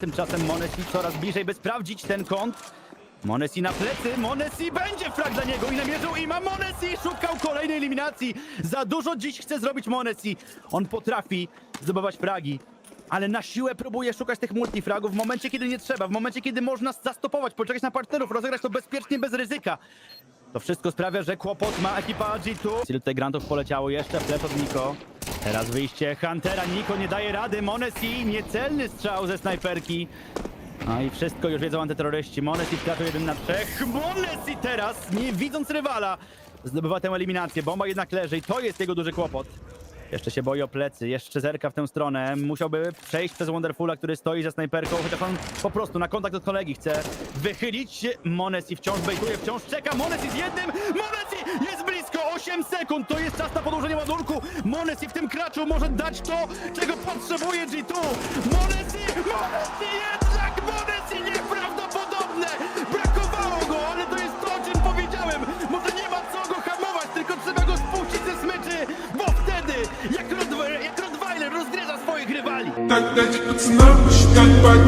Tymczasem Monesi coraz bliżej, by sprawdzić ten kąt. Monesi na plecy, Monesi będzie frag dla niego i namierzył i ma Monesi, szukał kolejnej eliminacji. Za dużo dziś chce zrobić Monesi. On potrafi zdobywać fragi, ale na siłę próbuje szukać tych multifragów w momencie, kiedy nie trzeba, w momencie, kiedy można zastopować, poczekać na partnerów, rozegrać to bezpiecznie, bez ryzyka. To wszystko sprawia, że kłopot ma ekipa G2. Ilu tutaj grantów poleciało jeszcze, flash od Niko. Teraz wyjście Huntera, Niko nie daje rady, Monesi, niecelny strzał ze snajperki. No i wszystko już wiedzą antyterroryści. Monesi w klaczu 1 na 3. Monesi teraz, nie widząc rywala, zdobywa tę eliminację. Bomba jednak leży i to jest jego duży kłopot. Jeszcze się boi o plecy, jeszcze zerka w tę stronę. Musiałby przejść przez Wonderfula, który stoi za snajperką, chociaż on po prostu na kontakt od kolegi chce wychylić się. Monesi wciąż bejtuje, wciąż czeka. Monesi z jednym! Monesi! 8 sekund, to jest czas na podłożenie ładunku. Monesi w tym kraczu może dać to, czego potrzebuje G2. Monesi, Monesi jednak, Monesi nieprawdopodobne. Brakowało go, ale to jest to, o czym powiedziałem. Może nie ma co go hamować, tylko trzeba go spuścić ze smyczy, bo wtedy, jak, Rod jak Rottweiler rozgryza swoich rywali. Tak dać, co tak